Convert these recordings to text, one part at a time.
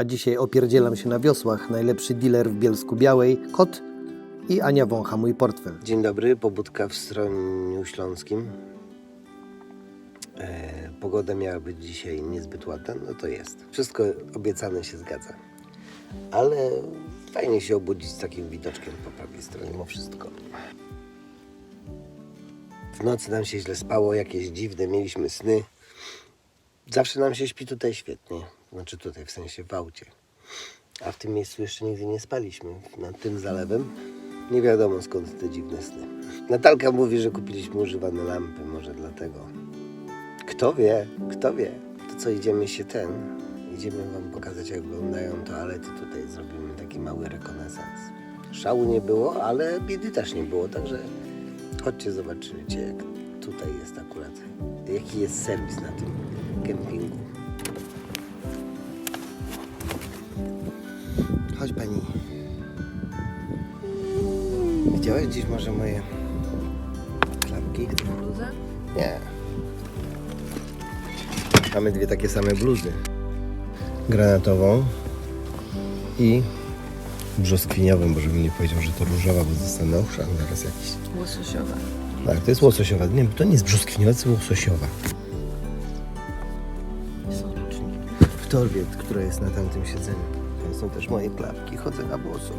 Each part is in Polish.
A dzisiaj opierdzielam się na wiosłach. Najlepszy dealer w Bielsku Białej, kot i Ania wącha mój portfel. Dzień dobry, pobudka w Stroniu Śląskim. E, pogoda miała być dzisiaj niezbyt ładna, no to jest. Wszystko obiecane się zgadza. Ale fajnie się obudzić z takim widoczkiem po prawej stronie, mimo wszystko. W nocy nam się źle spało, jakieś dziwne, mieliśmy sny. Zawsze nam się śpi tutaj świetnie. Znaczy tutaj, w sensie w aucie. A w tym miejscu jeszcze nigdy nie spaliśmy. Nad tym zalewem nie wiadomo skąd te dziwne sny. Natalka mówi, że kupiliśmy używane lampy, może dlatego. Kto wie, kto wie. To co, idziemy się ten, idziemy wam pokazać jak wyglądają toalety tutaj. Zrobimy taki mały rekonesans. Szału nie było, ale biedy też nie było, także chodźcie zobaczycie jak tutaj jest akurat. Jaki jest serwis na tym kempingu. Chodź pani. Widziałeś dziś może moje klapki? Bluzę? Nie. Mamy dwie takie same bluzy. Granatową i brzoskwiniową, bo żebym nie powiedział, że to różowa, bo zostanę ochrzan zaraz jakiś. Łososiowe. Tak, to jest łososiowa. Nie, to nie jest brzoskwiniowa, to jest łososiowa. W torbie, która jest na tamtym siedzeniu. Są też moje klapki. Chodzę na boso.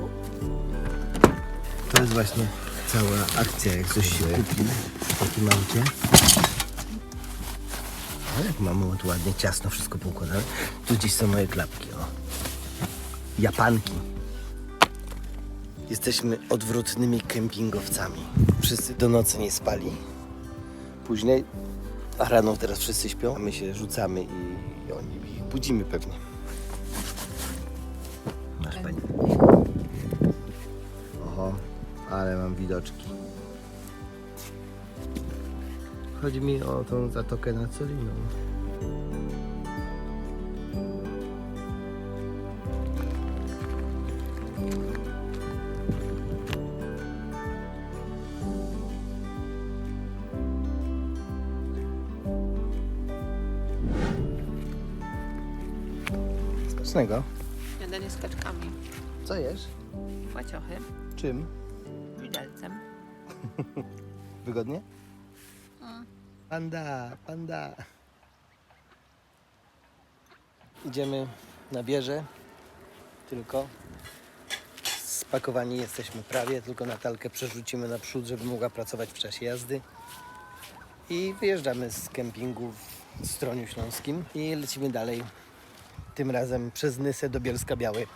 To jest właśnie cała akcja, jak coś się kupi w takim aucie. Jak mamy tu ładnie ciasno wszystko poukładane. Tu gdzieś są moje klapki, o. Japanki. Jesteśmy odwrotnymi kempingowcami. Wszyscy do nocy nie spali. Później, a rano teraz wszyscy śpią, a my się rzucamy i, i oni ich budzimy pewnie. Masz pani. Oho, ale mam widoczki. Chodzi mi o tą zatokę nad Soliną. Smacznego. Śniadanie z kaczkami. Co jesz? Łaciochy. Czym? Widelcem. Wygodnie? Panda, panda. Idziemy na wieżę. Tylko spakowani jesteśmy prawie, tylko Natalkę przerzucimy na przód, żeby mogła pracować w czasie jazdy. I wyjeżdżamy z kempingu w Stroniu Śląskim i lecimy dalej. Tym razem przez Nysę do Bielska Białej.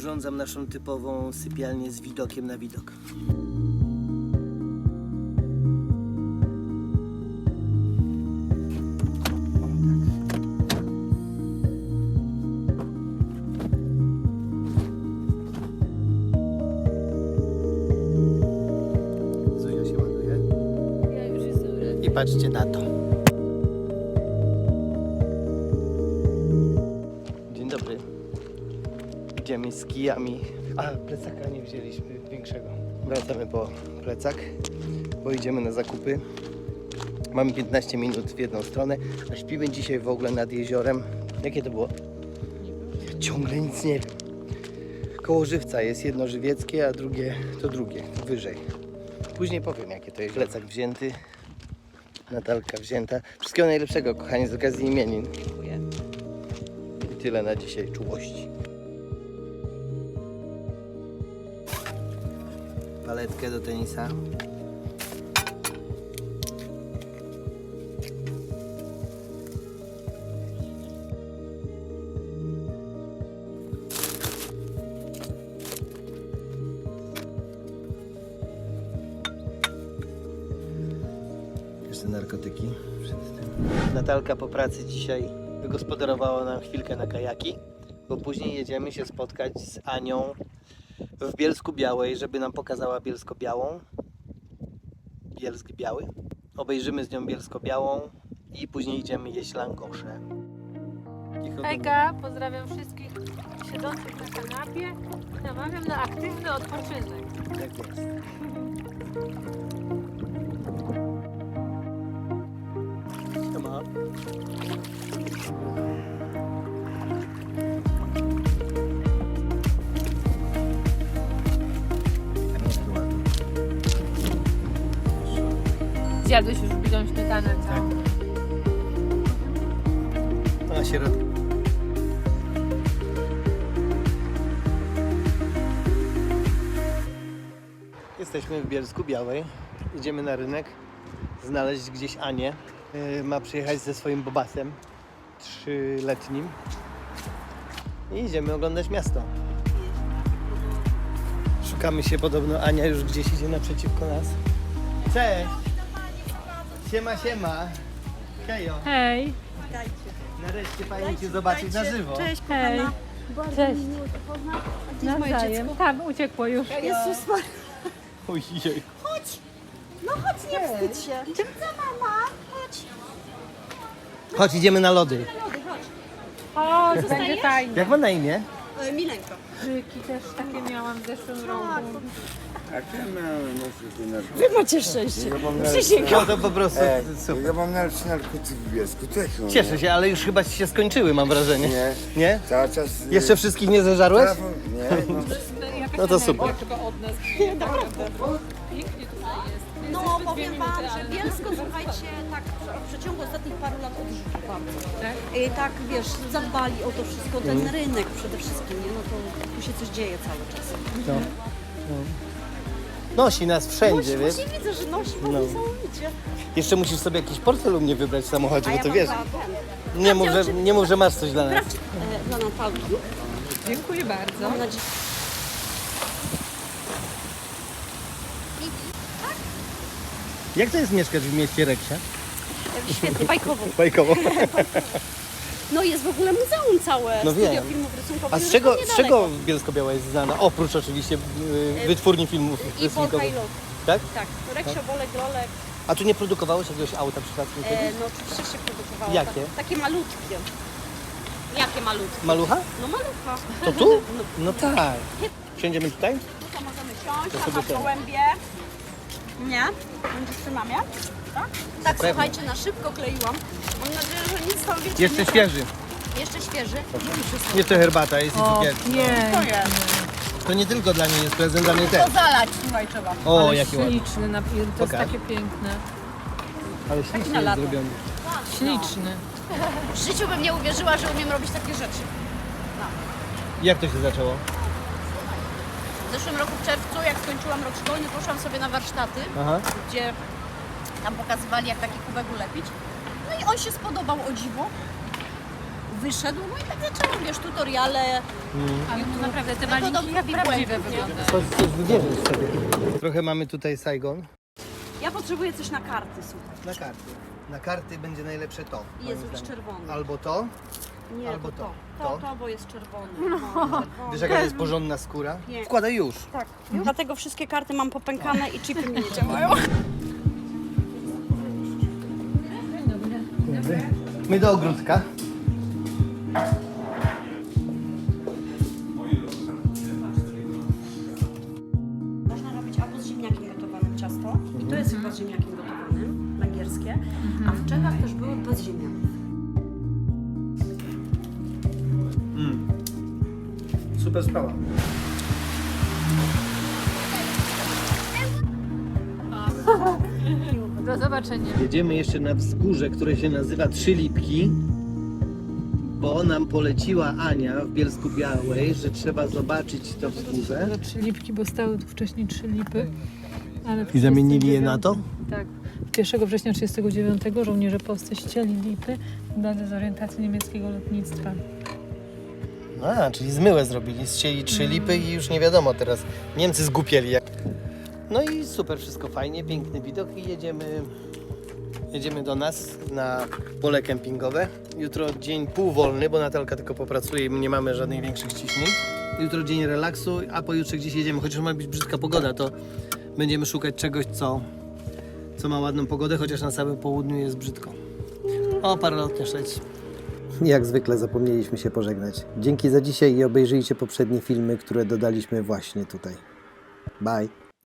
Urządzam naszą typową sypialnię z widokiem na widok. Patrzcie na to. Idziemy z kijami. A, plecaka nie wzięliśmy większego. Wracamy po plecak, bo idziemy na zakupy. Mamy 15 minut w jedną stronę, a śpimy dzisiaj w ogóle nad jeziorem. Jakie to było? Ja ciągle nic nie wiem. Koło żywca jest jedno żywieckie, a drugie to drugie, wyżej. Później powiem, jakie to jest. Plecak wzięty, Natalka wzięta. Wszystkiego najlepszego, kochani, z okazji imienin. Dziękuję. I tyle na dzisiaj czułości. Paletkę do tenisa. Jeszcze narkotyki. Natalka po pracy dzisiaj wygospodarowała nam chwilkę na kajaki, bo później jedziemy się spotkać z Anią w Bielsku Białej, żeby nam pokazała Bielsko Białą. Bielsk Biały. Obejrzymy z nią Bielsko Białą i później idziemy jeść langosze. Hejka, pozdrawiam wszystkich siedzących na kanapie i namawiam na aktywny odpoczynek. Tak jest. Siema. Zjadłeś już bitą śmietanę, co? Na środku. Jesteśmy w Bielsku Białej. Idziemy na rynek znaleźć gdzieś Anię. Yy, Ma przyjechać ze swoim bobasem trzyletnim. I idziemy oglądać miasto. Szukamy się podobno. Ania już gdzieś idzie naprzeciwko nas. Cześć! Siema, siema! Hejo! Hej, Nareszcie fajnie Cię zobaczyć na żywo. Cześć, hej. kochana. Cześć. Gdzie jest moje Nawzajem. dziecko? Tam uciekło już. Jezus Maria. Ojej. No chodź, nie wstydź się. Czym co, mama? Chodź. Chodź, idziemy na lody. Lody, chodź. O, będzie fajnie. Jak ma na imię? E, Milenko. Krzyki też takie miałam w zeszłym roku. Wy macie szczęście. No to po prostu super. ja mam najlepszy narkotyk w Bielsku, Cieszę się, ale już chyba ci się skończyły, mam wrażenie. Nie, Nie? cały czas... y, Jeszcze wszystkich nie zeżarłeś? telefon- Nie, no. No to super. No, powiem wam, że Bielsko, słuchajcie, tak w przeciągu ostatnich paru lat odżyło bardzo. Tak? I tak, wiesz, zadbali o to wszystko, ten rynek przede wszystkim, nie? No to tu się coś dzieje cały czas. No. No. Nosi nas wszędzie, wiesz? Właśnie widzę, że nosi pan No. niesamowicie. Jeszcze musisz sobie jakiś portfel u mnie wybrać w samochodzie, bo to mam wiesz. za ten. Nie mów, że, nie mów, że masz coś dla nas. E, dla Natalki. Dziękuję bardzo. Mam nadzieję. Jak to jest mieszkać w mieście Reksia? Świetnie, bajkowo. Bajkowo. No jest w ogóle muzeum całe, No studio wiem. filmów rysunkowych. A z czego, z czego Bielsko-Biała jest znana? Oprócz oczywiście y, wytwórni filmów I Polka rysunkowych. i Lot. Tak? Tak, Reksio, Bolek, Rolek. A tu nie produkowało się jakiegoś auta przypadkiem E, kiedyś? no oczywiście się produkowało. Jakie? Tak, takie malutkie. Jakie malutkie? Malucha? No malucha. To tu? No tak. Siądziemy tutaj? No to możemy siąść, Ja tam sobie ten. gołębie. Nie? Będziesz przy mamie? Tak? Tak, Pewnie. słuchajcie, na szybko kleiłam. Mam nadzieję, że nic tam wiecie Jeszcze nie... świeży. Jeszcze świeży. Jeszcze herbata jest i O, cukier. nie. To jest. To nie tylko dla mnie jest prezent, dla mnie też. To zalać, słuchaj, trzeba. O, Ale jaki ładny. śliczny, na- to jest Pokaż. takie piękne. Ale ślicznie na jest lato. zrobiony. Śliczny. W życiu bym nie uwierzyła, że umiem robić takie rzeczy. Jak to się zaczęło? W zeszłym roku w czerwcu, jak skończyłam rok szkolny, poszłam sobie na warsztaty, Aha. gdzie tam pokazywali, jak taki kubek ulepić. No i on się spodobał o dziwo. Wyszedł, no i tak zaczęłam, wiesz, tutoriale. Ale to naprawdę te No maliki jak błędów, prawdziwe nie? wyglądają. Coś, coś wybierzesz sobie. Trochę mamy tutaj Saigon. Ja potrzebuję coś na karty, słuchaj. Na karty. Na karty będzie najlepsze to. Moim jest już zdaniem. czerwony. Albo to. Nie, albo to, to. to. To? Bo jest czerwony. No, czerwony. Wiesz jaka to jest porządna skóra? Nie. Wkładaj już. Tak, dlatego wszystkie karty mam popękane i chipy mi nie działają. My do ogródka. Można robić albo z ziemniakiem gotowanym ciasto. I to jest chyba z ziemniakiem gotowanym, węgierskie. A Super sprawa. Do zobaczenia. Jedziemy jeszcze na wzgórze, które się nazywa Trzy Lipki, bo nam poleciła Ania w Bielsku Białej, że trzeba zobaczyć to wzgórze. Trzy lipki, bo stały tu wcześniej trzy lipy. Ale w I zamienili je 39 na to? Tak. 1 września 1939 żołnierze polscy ścięli lipy dla dezorientacji niemieckiego lotnictwa. A, czyli zmyłę zrobili, ścieli trzy lipy i już nie wiadomo teraz. Niemcy zgupieli. No i super, wszystko fajnie, piękny widok i jedziemy Jedziemy do nas na pole kempingowe. Jutro dzień półwolny, bo Natalka tylko popracuje i nie mamy żadnych większych ciśnień. Jutro dzień relaksu, a pojutrze gdzieś jedziemy. Chociaż ma być brzydka pogoda, to będziemy szukać czegoś, co, co ma ładną pogodę, chociaż na samym południu jest brzydko. O, paralotnia leci. Jak zwykle zapomnieliśmy się pożegnać. Dzięki za dzisiaj i obejrzyjcie poprzednie filmy, które dodaliśmy właśnie tutaj. Bye.